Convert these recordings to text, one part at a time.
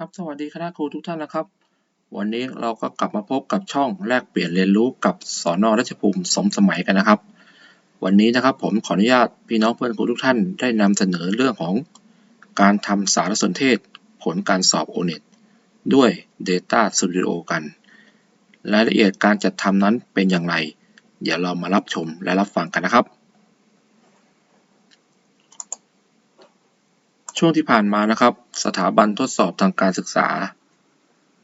ครับสวัสดีคณะครูทุกท่านนะครับ วันนี้เราก็กลับมาพบกับช่องแลกเปลี่ยนเรียนรู้กับสอนอรัชภูมิสมสมัยกันนะครับ วันนี้นะครับผมขออนุญาตพี่น้องเพื่อนครูทุกท่านได้นำเสนอเรื่องของการทำสารสนเทศผลการสอบ o n e t ด้วย Data Studio กัน รายละเอียดการจัดทำนั้นเป็นอย่างไร เดี๋ยวเรามารับชมและรับฟังกันนะครับ ช่วงที่ผ่านมานะครับ สถาบันทดสอบทางการศึกษา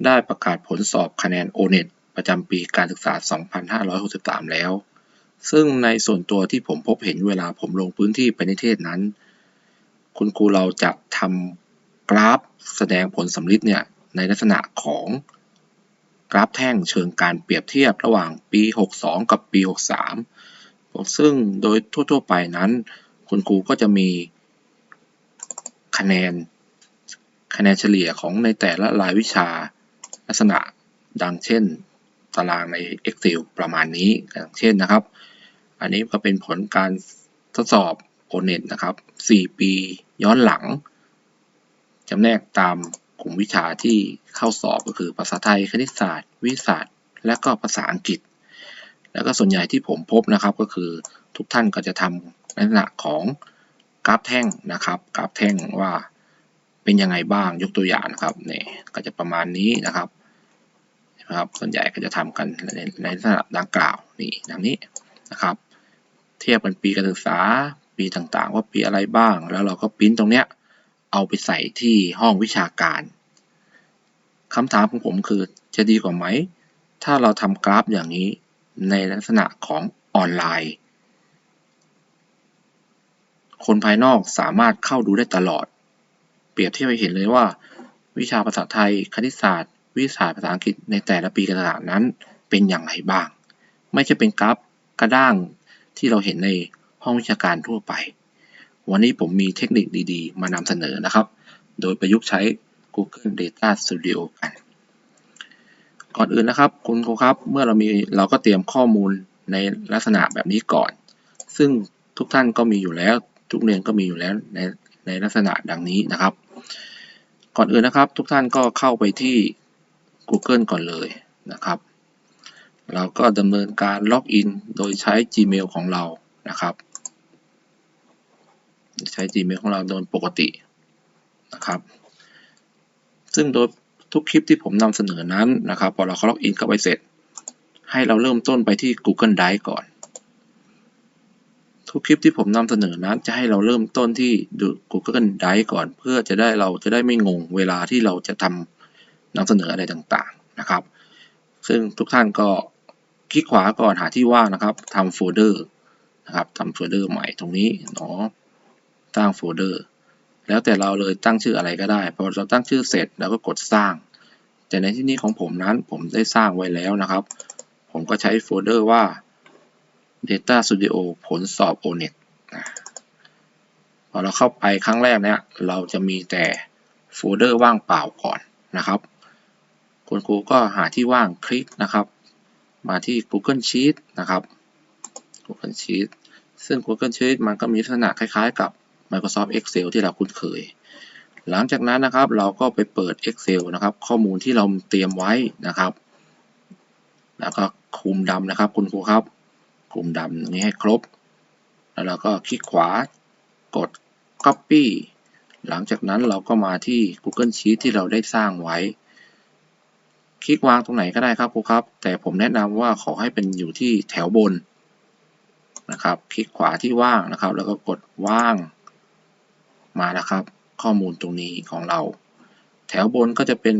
ได้ประกาศผลสอบคะแนน O-NET ประจำปีการศึกษา 2563 แล้ว ซึ่งในส่วนตัวที่ผมพบเห็นเวลาผมลงพื้นที่ไปในเทศนั้น คุณครูเราจะทำกราฟแสดงผลสำลิดเนี่ยในลักษณะของกราฟแท่งเชิงการเปรียบเทียบระหว่างปี 62 กับปี 63 ซึ่งโดยทั่ว ๆ ไปนั้น คุณครูก็จะมี คะแนน คะแนนเฉลี่ยของในแต่ละรายวิชา ลักษณะดังเช่น ตารางใน Excel ประมาณนี้อย่างเช่นนะครับ อันนี้ก็เป็นผลการทดสอบ o n e t นะครับ 4 ปีย้อนหลังจำแนกตามกลุ่มวิชาที่เข้าสอบก็คือภาษาไทยคณิตศาสตร์ วิทยาศาสตร์ และก็ภาษาอังกฤษ แล้วก็ส่วนใหญ่ที่ผมพบนะครับก็คือทุกท่านก็จะทำลักษณะของ กราฟแท่งนะครับ กราฟแท่งว่าเป็นยังไงบ้างยกตัวอย่างนะครับเนี่ยก็จะประมาณนี้นะครับนะครับ ส่วนใหญ่ก็จะทำกันในในลักษณะดังกล่าวนี่ดังนี้นะครับ เทียบกันปีการศึกษาปีต่างๆ ว่าปีอะไรบ้าง แล้วเราก็พิมพ์ตรงเนี้ยเอาไปใส่ที่ห้องวิชาการคำถามของผมคือจะดีกว่าไหม ถ้าเราทำกราฟอย่างนี้ในลักษณะของออนไลน์ คนภายนอกสามารถเข้าดูได้ตลอด เปรียบเทียบให้เห็นเลยว่า วิชาภาษาไทย คณิตศาสตร์ วิทยาศาสตร์ภาษาอังกฤษในแต่ละปีการศึกษานั้นเป็นอย่างไรบ้าง ไม่ใช่เป็นกราฟกระด้างที่เราเห็นในห้องวิชาการทั่วไป วันนี้ผมมีเทคนิคดีๆ มานำเสนอนะครับ โดยประยุกต์ใช้ Google Data Studio กัน ก่อนอื่นนะครับคุณครูครับ เมื่อเรามีเราก็เตรียมข้อมูลในลักษณะแบบนี้ก่อน ซึ่งทุกท่านก็มีอยู่แล้ว ทุกเรียนก็มีอยู่แล้วในในลักษณะดังนี้นะครับ ก่อนอื่นนะครับ ทุกท่านก็เข้าไปที่ Google ก่อนเลยนะครับ เราก็ดำเนินการล็อกอินโดยใช้ Gmail ของเรานะครับ ใช้ Gmail ของเราโดยปกตินะครับ ซึ่งโดยทุกคลิปที่ผมนำเสนอนั้นนะครับ พอเราล็อกอินเข้าไปเสร็จ ให้เราเริ่มต้นไปที่ Google Drive ก่อน ทุกคลิปที่ผมนำเสนอนั้นจะให้เราเริ่มต้นที่ Google Drive ก่อน เพื่อจะได้เราจะได้ไม่งงเวลาที่เราจะทำนำเสนออะไรต่างๆนะครับ ซึ่งทุกท่านก็คลิกขวาก่อนหาที่ว่างนะครับทำโฟลเดอร์นะครับทำโฟลเดอร์ใหม่ตรงนี้เนาะตั้งโฟลเดอร์แล้วแต่เราเลยตั้งชื่ออะไรก็ได้พอเราตั้งชื่อเสร็จเราก็กดสร้าง แต่ในที่นี้ของผมนั้นผมได้สร้างไว้แล้วนะครับ ผมก็ใช้โฟลเดอร์ว่า Data Studio ผลสอบ O-NET พอเราเข้าไปครั้งแรกเนี่ยเราจะมีแต่โฟลเดอร์ว่างเปล่าก่อนนะครับคุณครูก็หาที่ว่างคลิกนะครับ มาที่ Google Sheet นะครับ Google Sheet ซึ่ง Google Sheet มันก็มีลักษณะคล้ายๆกับ Microsoft Excel ที่เราคุ้นเคย หลังจากนั้นนะครับเราก็ไปเปิด Excel นะครับ ข้อมูลที่เราเตรียมไว้นะครับ แล้วก็คุมดำนะครับคุณครูครับ คุมดำอย่างนี้ให้ครบ แล้วเราก็คลิกขวากด Copy หลังจากนั้นเราก็มาที่ Google Sheet ที่เราได้สร้างไว้ คลิกวางตรงไหนก็ได้ครับครูครับ แต่ผมแนะนำว่าขอให้เป็นอยู่ที่แถวบนนะครับ คลิกขวาที่ว่างนะครับ แล้วก็กดว่าง มานะครับ ข้อมูลตรงนี้ของเรา แถวบนก็จะเป็น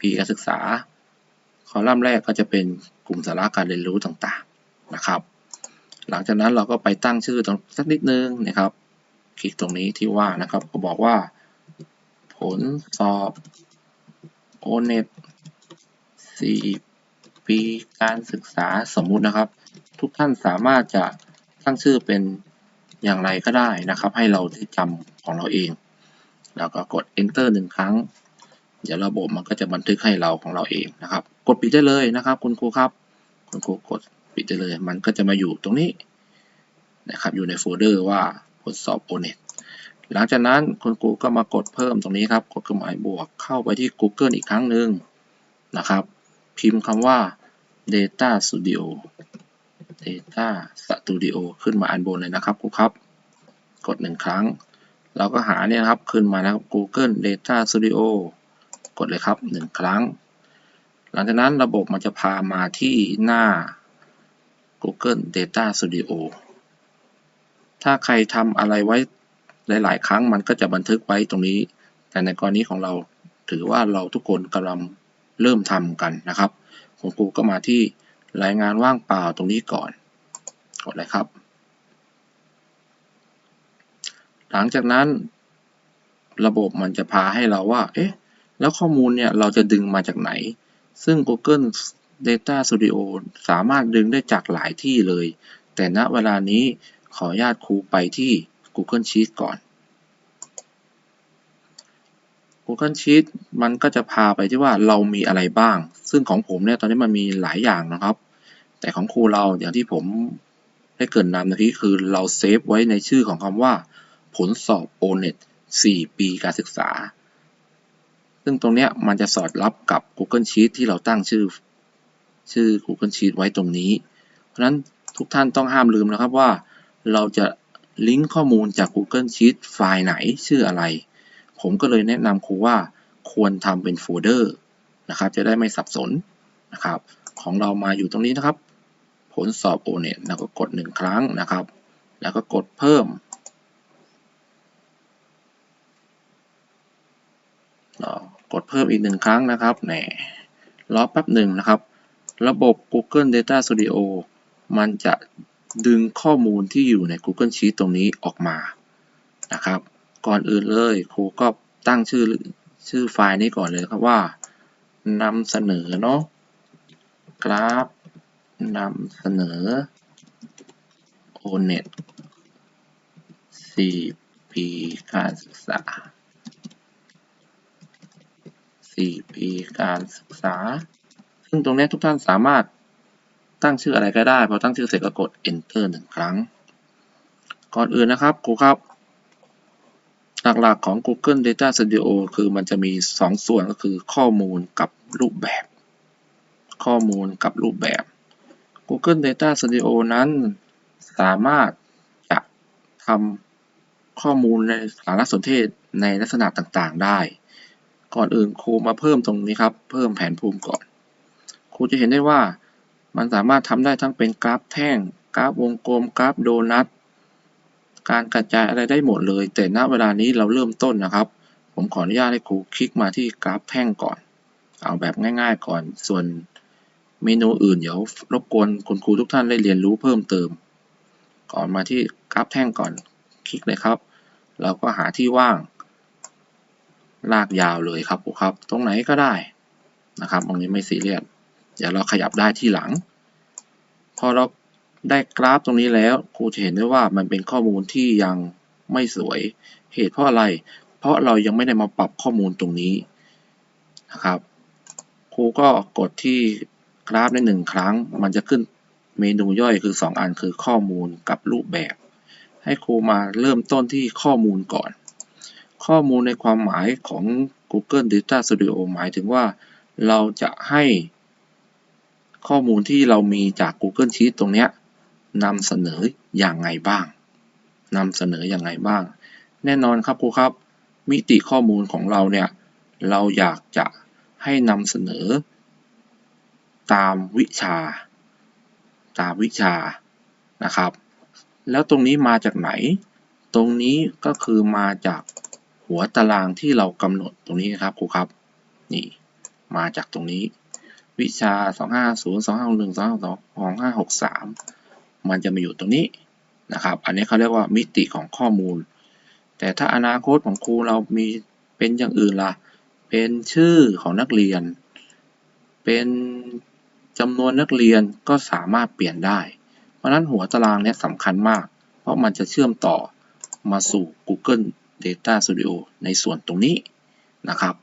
ปีการศึกษา คอลัมน์แรกก็จะเป็นกลุ่มสาระการเรียนรู้ต่างๆ นะครับ หลังจากนั้นเราก็ไปตั้งชื่อตรงสักนิดนึงนะครับ คลิกตรงนี้ที่ว่านะครับ ก็บอกว่า ผลสอบ O-NET 4ปีการศึกษาสมมุตินะครับ ทุกท่านสามารถจะตั้งชื่อเป็นอย่างไรก็ได้นะครับ ให้เราได้จำของเราเอง แล้วก็กด enter หนึ่งครั้ง เดี๋ยวระบบมันก็จะบันทึกให้เราของเราเองนะครับ กดปิดได้เลยนะครับ คุณครูครับ คุณครูกด ปิดได้เลย มันก็จะมาอยู่ตรงนี้นะครับ อยู่ในโฟลเดอร์ว่าผลสอบ O-NET หลังจากนั้นคุณครูก็มากดเพิ่มตรงนี้ครับ กดเครื่องหมายบวกเข้าไปที่ Google อีกครั้งหนึ่งนะครับ พิมพ์คำว่า Data Studio Data Studio ขึ้นมาอันบนเลยนะครับครูครับ กดหนึ่งครั้ง เราก็หาเนี่ยครับขึ้นมานะครับ Google Data Studio กดเลยครับหนึ่งครั้ง หลังจากนั้นระบบมันจะพามาที่หน้า Google Data Studio ถ้าใครทำอะไรไว้หลาย ๆ ครั้งมันก็จะบันทึกไว้ตรงนี้ แต่ในกรณีของเราถือว่าเราทุกคนกำลังเริ่มทำกันนะครับคุณครูก็มาที่รายงานว่างเปล่าตรงนี้ก่อน กดเลยครับ หลังจากนั้น ระบบมันจะพาให้เราว่า เอ๊ะ แล้วข้อมูลเนี่ยเราจะดึงมาจากไหน ซึ่ง Google Data Studio สามารถดึงได้จากหลายที่เลย แต่ณเวลานี้ขออนุญาตครูไปที่ Google Sheet ก่อน Google Sheet มันก็จะพาไปที่ว่าเรามีอะไรบ้าง ซึ่งของผมเนี่ยตอนนี้มันมีหลายอย่างนะครับ แต่ของครูเราอย่างที่ผมได้เกรินนำเมื่อกี้คือเราเซฟไว้ในชื่อของคำว่า ผลสอบ O-NET 4 ปีการศึกษา ซึ่งตรงเนี้ยมันจะสอดรับกับ Google Sheet ที่เราตั้งชื่อ ชื่อ Google Sheet ไว้ตรงนี้ เพราะฉะนั้นทุกท่านต้องห้ามลืมนะครับว่า เราจะลิงก์ข้อมูลจาก Google Sheet ไฟล์ไหนชื่ออะไร ผมก็เลยแนะนำครูว่าควรทำเป็นโฟลเดอร์นะครับ จะได้ไม่สับสนนะครับ ของเรามาอยู่ตรงนี้นะครับ ผลสอบ O-NET แล้วก็กด 1 ครั้งนะครับ แล้วก็กดเพิ่มกดเพิ่มอีกหนึ่งครั้งนะครับแหนรอแป๊บหนึ่งนะครับ ระบบ Google Data Studio มันจะดึงข้อมูลที่อยู่ใน Google Sheet ตรงนี้ออกมา นะครับ ก่อนอื่นเลยครูก็ตั้งชื่อชื่อไฟล์นี้ก่อนเลยครับว่านำเสนอเนาะกราฟนำเสนอ O-NET 4 ปีการศึกษา 4 ปีการศึกษา ซึ่งตรงนี้ทุกท่านสามารถตั้งชื่ออะไรก็ได้ พอตั้งชื่อเสร็จก็กด enter หนึ่งครั้ง ก่อนอื่นนะครับครูครับ หลักๆของ Google Data Studio คือมันจะมี 2 ส่วนก็คือข้อมูลกับรูปแบบ ข้อมูลกับรูปแบบ Google Data Studio นั้นสามารถจะทำข้อมูลในสารสนเทศในลักษณะต่างๆได้ ก่อนอื่นครูมาเพิ่มตรงนี้ครับ เพิ่มแผนภูมิก่อน ครูจะเห็นได้ว่ามันสามารถทำได้ทั้งเป็นกราฟแท่ง กราฟวงกลม กราฟโดนัท การกระจายอะไรได้หมดเลย แต่ณเวลานี้เราเริ่มต้นนะครับ ผมขออนุญาตให้ครูคลิกมาที่กราฟแท่งก่อน เอาแบบง่ายๆก่อน ส่วนเมนูอื่นเดี๋ยวรบกวนคุณครูทุกท่านได้เรียนรู้เพิ่มเติม ก่อนมาที่กราฟแท่งก่อน คลิกเลยครับ เราก็หาที่ว่าง ลากยาวเลยครับครูครับ ตรงไหนก็ได้นะครับ ตรงนี้ไม่ซีเรียส เดี๋ยวเราขยับได้ที่หลัง พอเราได้กราฟตรงนี้แล้วครูจะเห็นได้ว่ามันเป็นข้อมูลที่ยังไม่สวย เหตุเพราะอะไร เพราะเรายังไม่ได้มาปรับข้อมูลตรงนี้นะครับ ครูก็กดที่กราฟได้หนึ่งครั้ง มันจะขึ้นเมนูย่อยคือ 2 อันคือข้อมูลกับรูปแบบ ให้ครูมาเริ่มต้นที่ข้อมูลก่อน ข้อมูลในความหมายของ Google Data Studio หมายถึงว่าเราจะให้ ข้อมูลที่เรามีจาก Google Sheet ตรงนี้นำเสนออย่างไงบ้างนำเสนออย่างไงบ้าง แน่นอนครับครูครับ มิติข้อมูลของเราเนี่ย เราอยากจะให้นำเสนอ ตามวิชา ตามวิชานะครับ แล้วตรงนี้มาจากไหน ตรงนี้ก็คือมาจากหัวตารางที่เรากำหนดตรงนี้นะครับครูครับ นี่ มาจากตรงนี้ วิชา 250 251 252 2563 มันจะมาอยู่ตรงนี้นะครับ อันนี้เขาเรียกว่ามิติของข้อมูล แต่ถ้าอนาคตของครูเรามีเป็นอย่างอื่นล่ะ เป็นชื่อของนักเรียน เป็นจำนวนนักเรียนก็สามารถเปลี่ยนได้ เพราะนั้นหัวตารางนี้สำคัญมาก เพราะมันจะเชื่อมต่อมาสู่ Google Data Studio ในส่วนตรงนี้นะครับ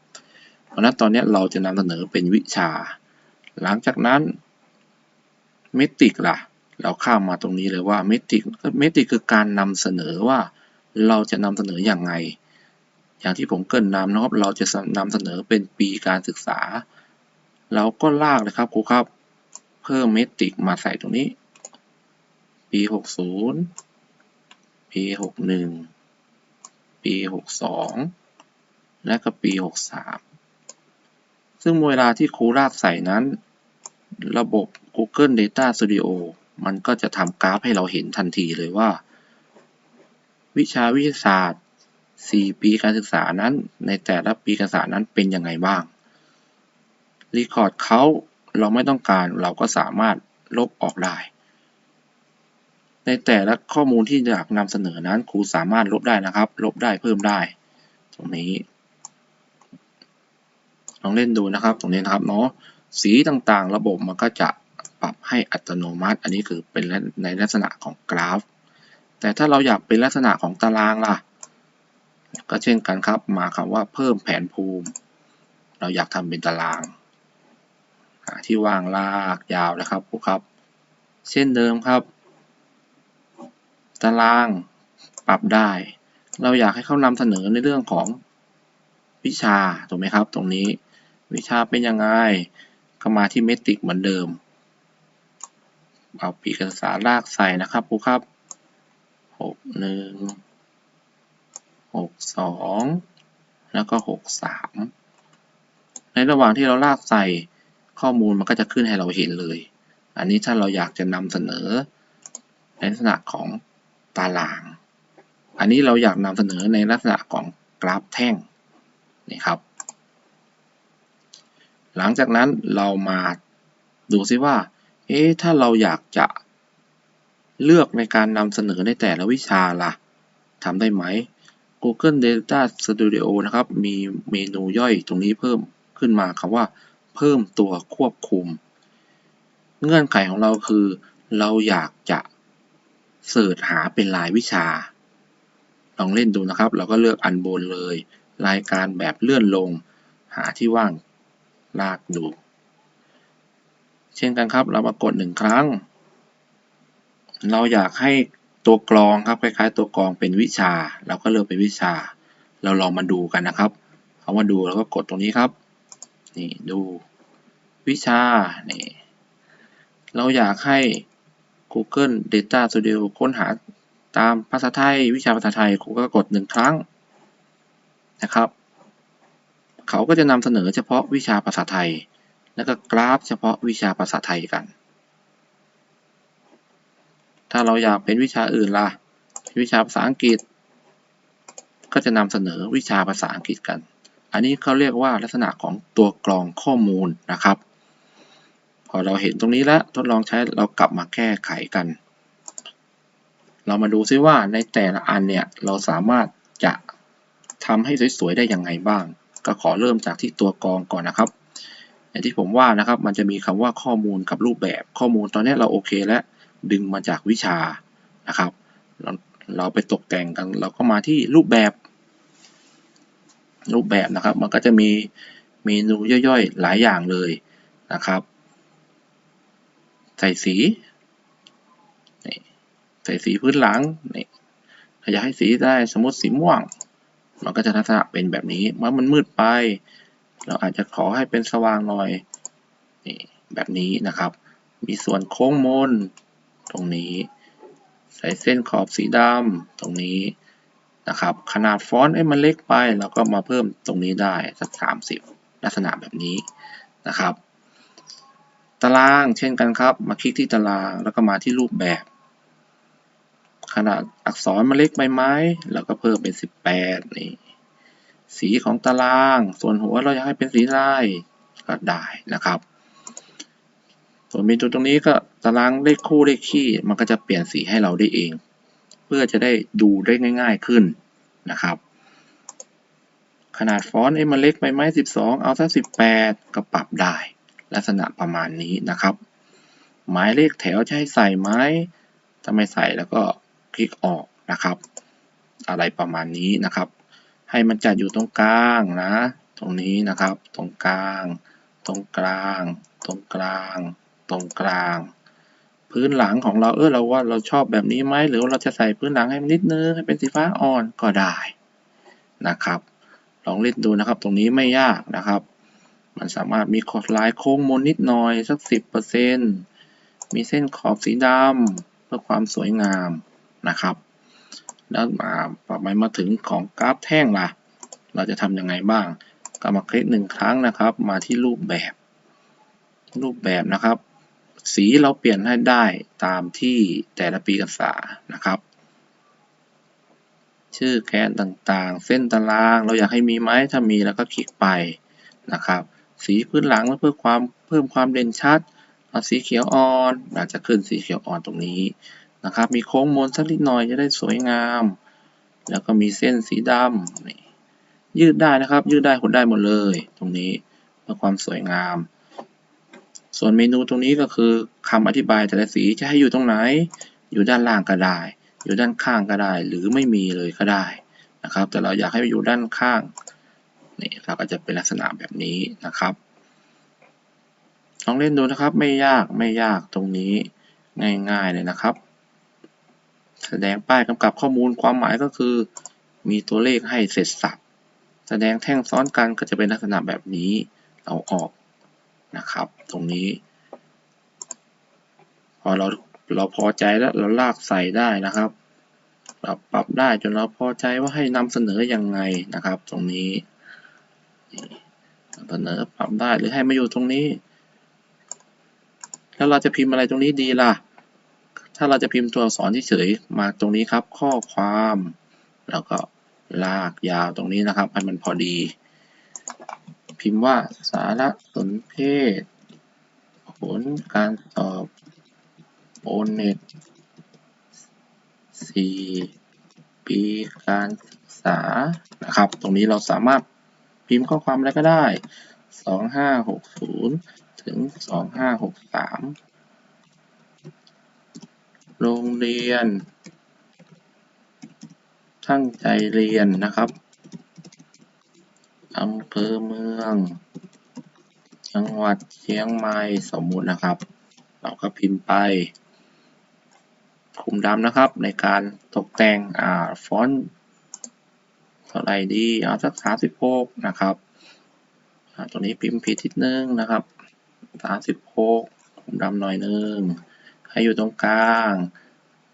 เพราะนั้นตอนนี้เราจะนำเสนอเป็นวิชา หลังจากนั้นเมติกล่ะ เราข้ามมาตรงนี้เลยว่าเมติกเมติกคือการนำเสนอว่าเราจะนำเสนออย่างไง อย่างที่ผมเกรินนำนะครับ เราจะนำเสนอเป็นปีการศึกษา เราก็ลากเลยครับครูครับ เพิ่มเมตริกมาใส่ตรงนี้ ปี 60 ปี 61 ปี 62 และก็ปี 63 ซึ่งเวลาที่ครูลากใส่นั้น ระบบ Google Data Studio มันก็จะทำกราฟให้เราเห็นทันทีเลยว่า วิชาวิทยาศาสตร์ 4 ปีการศึกษานั้น ในแต่ละปีการศึกษานั้นเป็นยังไงบ้างรีคอร์ดเขาเราไม่ต้องการเราก็สามารถลบออกได้ ในแต่ละข้อมูลที่อยากนำเสนอนั้นครูสามารถลบได้นะครับ ลบได้เพิ่มได้ ตรงนี้ลองเล่นดูนะครับ ตรงนี้นะครับเนาะ สีต่างๆ ระบบมันก็จะปรับให้อัตโนมัติ อันนี้คือเป็นในลักษณะของกราฟ แต่ถ้าเราอยากเป็นลักษณะของตารางล่ะ ก็เช่นกันครับ มาคำว่าเพิ่มแผนภูมิ เราอยากทำเป็นตาราง ที่วางลากยาวนะครับครูครับ เช่นเดิมครับ ตารางปรับได้ เราอยากให้เขานำเสนอในเรื่องของวิชาถูกไหมครับ ตรงนี้วิชาเป็นยังไง ก็มาที่เมตริกเหมือนเดิม เอาปีการศึกษาลากใส่นะครับครูครับหกหนึ่งหกสองแล้วก็หกสามในระหว่างที่เราลากใส่ข้อมูลมันก็จะขึ้นให้เราเห็นเลย อันนี้ถ้าเราอยากจะนำเสนอในลักษณะของตาราง อันนี้เราอยากนำเสนอในลักษณะของกราฟแท่งนี่ครับ หลังจากนั้นเรามาดูซิว่า เอ๊ะ ถ้าเราอยากจะเลือกในการนำเสนอในแต่ละวิชาล่ะทำได้ไหม Google Data Studio นะครับ มีเมนูย่อยตรงนี้เพิ่มขึ้นมาคำว่า เพิ่มตัวควบคุม เงื่อนไขของเราคือ เราอยากจะเสิร์ชหาเป็นรายวิชา ลองเล่นดูนะครับ เราก็เลือกอันบนเลย รายการแบบเลื่อนลง หาที่ว่าง ลากดู เช่นกันครับ เรามากดหนึ่งครั้ง เราอยากให้ตัวกรองครับคล้ายๆ ตัวกรองเป็นวิชา เราก็เลือกเป็นวิชา เราลองมาดูกันนะครับเอามาดูแล้วก็กดตรงนี้ครับ นี่ดูวิชา นี่ เราอยากให้ Google Data Studio ค้นหาตามภาษาไทย วิชาภาษาไทยครูก็กดหนึ่งครั้งนะครับ เขาก็จะนำเสนอเฉพาะวิชาภาษาไทย แล้วก็กราฟ เฉพาะวิชาภาษาไทยกัน ถ้าเราอยากเป็นวิชาอื่นล่ะ วิชาภาษาอังกฤษ ก็จะนำเสนอวิชาภาษาอังกฤษกัน อันนี้เขาเรียกว่าลักษณะของตัวกรองข้อมูลนะครับ พอเราเห็นตรงนี้แล้วทดลองใช้เรากลับมาแก้ไขกัน เรามาดูซิว่าในแต่ละอันเนี่ยเราสามารถจะทำให้สวยๆได้ยังไงบ้าง ก็ขอเริ่มจากที่ตัวกรองก่อนนะครับอย่างที่ผมว่านะครับ มันจะมีคำว่าข้อมูลกับรูปแบบข้อมูลตอนนี้เราโอเคแล้วดึงมาจากวิชานะครับเราเราไปตกแต่งกัน เราก็มาที่รูปแบบ รูปแบบนะครับ มันก็จะมีเมนูย่อยๆ หลายอย่างเลยนะครับ ใส่สีใส่สีพื้นหลังนี่อยากให้สีได้สมมติสีม่วง มันก็จะลักษณะเป็นแบบนี้เมื่อมันมืดไป เราอาจจะขอให้เป็นสว่างหน่อยนี่แบบนี้นะครับ มีส่วนโค้งมน ตรงนี้ ใส่เส้นขอบสีดำตรงนี้นะครับ ขนาดฟอนต์ให้มันเล็กไปเราก็มาเพิ่มตรงนี้ได้สักสามสิบลักษณะแบบนี้นะครับ ตารางเช่นกันครับ มาคลิกที่ตารางแล้วก็มาที่รูปแบบ ขนาดอักษรมาเล็กไปไหมเราก็เพิ่มเป็น 18 นี่ สีของตาราง ส่วนหัวเราอยากให้เป็นสีลายก็ได้นะครับ ส่วนเมนูตรงนี้ก็ตารางเลขคู่เลขคี่มันก็จะเปลี่ยนสีให้เราได้เอง เพื่อจะได้ดูได้ง่าย ๆขึ้นนะครับ ขนาดฟอนต์มันเล็กไปไหม12 เอาสัก18 ก็ปรับได้ ลักษณะประมาณนี้นะครับ หมายเลขแถวจะให้ใส่ไหมถ้าไม่ใส่แล้วก็ คลิกออกนะครับ อะไรประมาณนี้นะครับ ให้มันจัดอยู่ตรงกลางนะ ตรงนี้นะครับ ตรงกลาง ตรงกลาง ตรงกลาง ตรงกลาง พื้นหลังของเราเออเราว่าเราชอบแบบนี้ไหมหรือเราจะใส่พื้นหลังให้มันนิดนึงให้เป็นสีฟ้าอ่อนก็ได้นะครับ ลองเล่นดูนะครับ ตรงนี้ไม่ยากนะครับ มันสามารถมีขอบลายโค้งมนนิดหน่อยสักสิบเปอร์เซ็นมีเส้นขอบสีดำเพื่อความสวยงาม นะครับ แล้วมาต่อไปมาถึงของกราฟแท่งล่ะ เราจะทำยังไงบ้าง ก็มาคลิกหนึ่งครั้งนะครับ มาที่รูปแบบ รูปแบบนะครับ สีเราเปลี่ยนให้ได้ตามที่แต่ละปีการศึกษานะครับ ชื่อแกนต่างๆ เส้นตาราง เราอยากให้มีไหมถ้ามีแล้วก็คลิกไปนะครับ สีพื้นหลังเพื่อความเพิ่มความเด่นชัดเอาสีเขียวอ่อนอาจจะขึ้นสีเขียวอ่อนตรงนี้ นะครับ มีโค้งมนสักนิดหน่อยจะได้สวยงาม แล้วก็มีเส้นสีดำนี่ยืดได้นะครับ ยืดได้หดได้หมดเลย ตรงนี้เพื่อความสวยงาม ส่วนเมนูตรงนี้ก็คือคำอธิบายแต่ละสีจะให้อยู่ตรงไหน อยู่ด้านล่างก็ได้ อยู่ด้านข้างก็ได้ หรือไม่มีเลยก็ได้นะครับ แต่เราอยากให้อยู่ด้านข้างนี่เราก็จะเป็นลักษณะแบบนี้นะครับลองเล่นดูนะครับไม่ยากไม่ยากตรงนี้ง่ายๆเลยนะครับ แสดงป้ายกำกับข้อมูลความหมายก็คือ มีตัวเลขให้เสร็จสับ แสดงแท่งซ้อนกันก็จะเป็นลักษณะแบบนี้เอาออกนะครับ ตรงนี้ พอเราเราพอใจแล้วเราลากใส่ได้นะครับเราปรับได้จนเราพอใจว่าให้นำเสนอยังไงนะครับ ตรงนี้นำเสนอปรับได้หรือให้มาอยู่ตรงนี้ แล้วเราจะพิมพ์อะไรตรงนี้ดีล่ะ ถ้าเราจะพิมพ์ตัวอักษรเฉยมาตรงนี้ครับ ข้อความ แล้วก็ลากยาวตรงนี้นะครับให้มันพอดี พิมพ์ว่าสารสนเทศ ผลการสอบโอเน็ต4ปีการศึกษานะครับ ตรงนี้เราสามารถพิมพ์ข้อความอะไรก็ได้ 2560 ถึง 2563 โรงเรียน ตั้งใจเรียนนะครับอำเภอเมือง จังหวัดเชียงใหม่สมมุตินะครับ เราก็พิมพ์ไปคุมดำนะครับในการตกแต่งอ่าฟอนต์เท่าไหร่ดีเอาสักสามสิบหกนะครับอ่าตัวนี้พิมพ์ผิดทิศนึงนะครับสามสิบหกคุมดำหน่อยนึง ให้อยู่ตรงกลาง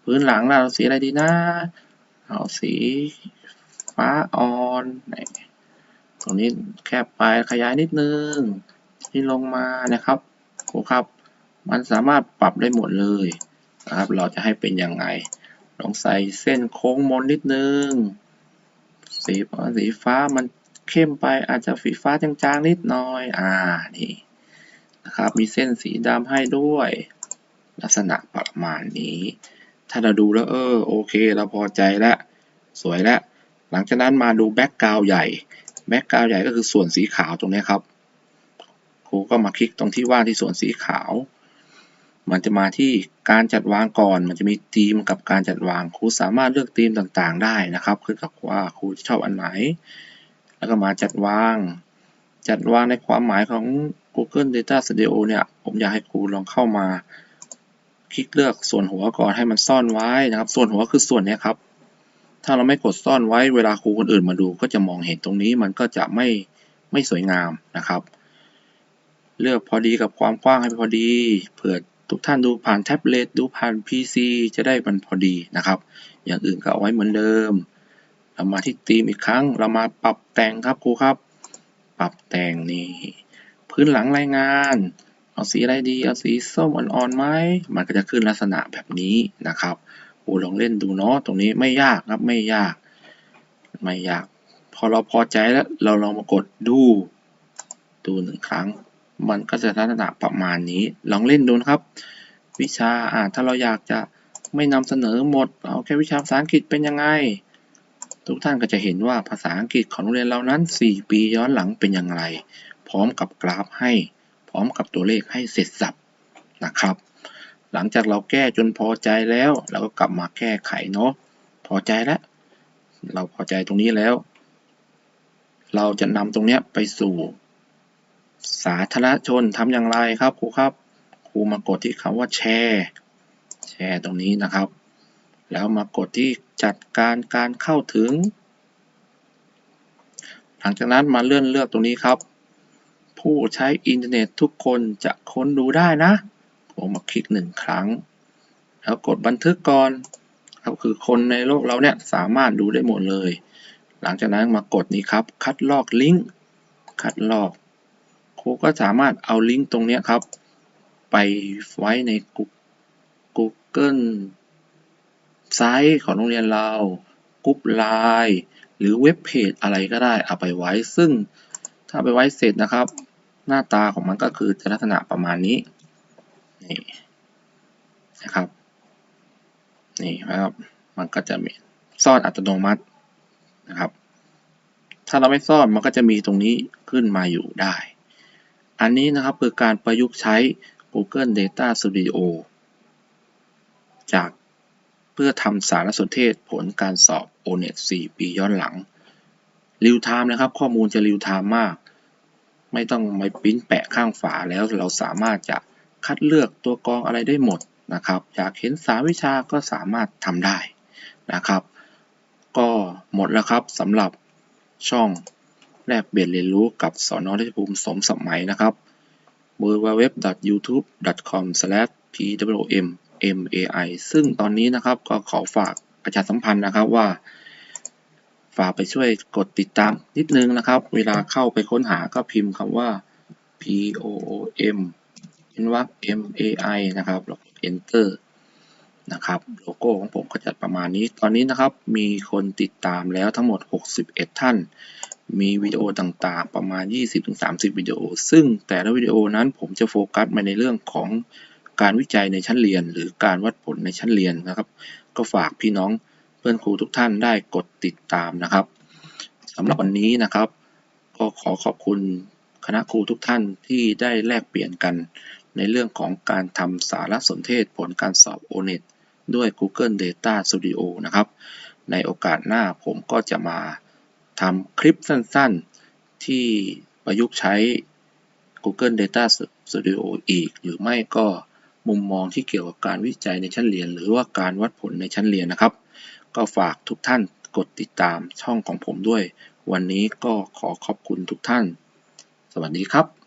พื้นหลังเราสีอะไรดีนะ เอาสีฟ้าอ่อนตรงนี้แคบไปขยายนิดนึงที่ลงมานะครับครูครับ มันสามารถปรับได้หมดเลยนะครับ เราจะให้เป็นยังไง ลองใส่เส้นโค้งมนนิดนึง สีสีฟ้ามันเข้มไปอาจจะสีฟ้าจางๆนิดหน่อย อ่า นี่นะครับ มีเส้นสีดำให้ด้วย ลักษณะประมาณนี้ ถ้าเราดูแล้วเออโอเค เราพอใจแล้วสวยแล้วหลังจากนั้นมาดูแบ็กกราวใหญ่แบ็กกราวใหญ่ก็คือส่วนสีขาวตรงนี้ครับครูก็มาคลิกตรงที่ว่างที่ส่วนสีขาว มันจะมาที่การจัดวางก่อน มันจะมีธีมกับการจัดวางครูสามารถเลือกธีมต่างๆ ได้นะครับขึ้นกับว่าครูชอบอันไหน แล้วก็มาจัดวาง จัดวางในความหมายของ Google Data Studio เนี่ย ผมอยากให้ครูลองเข้ามา คลิกเลือกส่วนหัวก่อนให้มันซ่อนไว้นะครับ ส่วนหัวคือส่วนนี้ครับ ถ้าเราไม่กดซ่อนไว้เวลาครูคนอื่นมาดู ก็จะมองเห็นตรงนี้มันก็จะไม่ไม่สวยงามนะครับ เลือกพอดีกับความกว้างให้พอดีเผื่อทุกท่านดูผ่านแท็บเล็ตดูผ่าน PC จะได้มันพอดีนะครับ อย่างอื่นก็เอาไว้เหมือนเดิม เรามาที่ธีมอีกครั้ง เรามาปรับแต่งครับครูครับ ปรับแต่งนี่พื้นหลังรายงาน เอาสีอะไรดี เอาสีส้มอ่อนๆไหมมันก็จะขึ้นลักษณะแบบนี้นะครับโอ้ลองเล่นดูเนาะตรงนี้ไม่ยากครับไม่ยาก ไม่ยาก พอเราพอใจแล้วเราลองมากดดูดูหนึ่งครั้ง มันก็จะลักษณะประมาณนี้ ลองเล่นดูนะครับ วิชาอ่าถ้าเราอยากจะไม่นำเสนอหมด เอาแค่วิชาภาษาอังกฤษเป็นยังไง ทุกท่านก็จะเห็นว่าภาษาอังกฤษของโรงเรียนเรานั้น 4 ปีย้อนหลังเป็นอย่างไร พร้อมกับกราฟให้ พร้อมกับตัวเลขให้เสร็จสับนะครับ หลังจากเราแก้จนพอใจแล้ว เราก็กลับมาแก้ไขเนาะพอใจแล้วเราพอใจตรงนี้แล้ว เราจะนำตรงเนี้ยไปสู่ สาธารณชนทำอย่างไรครับครูครับครูมากดที่คำว่าแชร์แชร์ตรงนี้นะครับ แล้วมากดที่จัดการการเข้าถึง หลังจากนั้นมาเลื่อนเลือกตรงนี้ครับ ผู้ใช้อินเทอร์เน็ตทุกคนจะค้นดูได้นะ ผมมาคลิกหนึ่งครั้ง แล้วกดบันทึกก่อนครับคือคนในโลกเราเนี่ยสามารถดูได้หมดเลย หลังจากนั้นมากดนี้ครับ คัดลอกลิงก์ คัดลอกครูก็สามารถเอาลิงก์ตรงนี้ครับ ไปไว้ใน Google ไซต์ของโรงเรียนเรากรุ๊ปไลน์หรือเว็บเพจอะไรก็ได้เอาไปไว้ ซึ่งถ้าไปไว้เสร็จนะครับ หน้าตาของมันก็คือจะลักษณะประมาณนี้นี่นะครับนี่นะครับ มันก็จะมีซ่อนอัตโนมัตินะครับ ถ้าเราไม่ซ่อนมันก็จะมีตรงนี้ขึ้นมาอยู่ได้ อันนี้นะครับคือการประยุกต์ใช้ Google Data Studio จากเพื่อทำสารสนเทศผลการสอบ O-NET 4 ปีย้อนหลังรีลไทม์นะครับ ข้อมูลจะรีลไทม์มาก ไม่ต้องไปปิ้นแปะข้างฝาแล้วเราสามารถจะคัดเลือกตัวกรองอะไรได้หมดนะครับอยากเห็นสาวิชาก็สามารถทำได้นะครับ ก็หมดแล้วครับสำหรับช่องแลกเปลี่ยนเรียนรู้กับสอนอทิภูมิสมสมัยนะครับ www.youtube.com/pwmmai ซึ่งตอนนี้นะครับก็ขอฝากประชาสัมพันธ์นะครับว่า ฝากไปช่วยกดติดตามนิดนึงนะครับ เวลาเข้าไปค้นหาก็พิมพ์คำว่า p o o m เป็นวรรค m a i นะครับแล้ว enter นะครับโลโก้ของผมก็จะประมาณนี้ ตอนนี้นะครับมีคนติดตามแล้วทั้งหมด 61 ท่าน มีวิดีโอต่างๆ ประมาณ 20-30 วิดีโอ ซึ่งแต่ละวิดีโอนั้นผมจะโฟกัสมาในเรื่องของการวิจัยในชั้นเรียน หรือการวัดผลในชั้นเรียนนะครับ ก็ฝากพี่น้อง พื่อนครูทุกท่านได้กดติดตามนะครับสำหรับวันนี้นะครับ ก็ขอขอบคุณคณะครูทุกท่านที่ได้แลกเปลี่ยนกัน ในเรื่องของการทำสารสนเทศผลการสอบ O-NET ด้วย Google Data Studio นะครับ ในโอกาสหน้าผมก็จะมาทำคลิปสั้นๆ ที่ประยุกต์ใช้ Google Data Studio อีก หรือไม่ก็มุมมองที่เกี่ยวกับการวิจัยในชั้นเรียน หรือว่าการวัดผลในชั้นเรียนนะครับ ก็ฝากทุกท่านกดติดตามช่องของผมด้วย วันนี้ก็ขอขอบคุณทุกท่าน สวัสดีครับ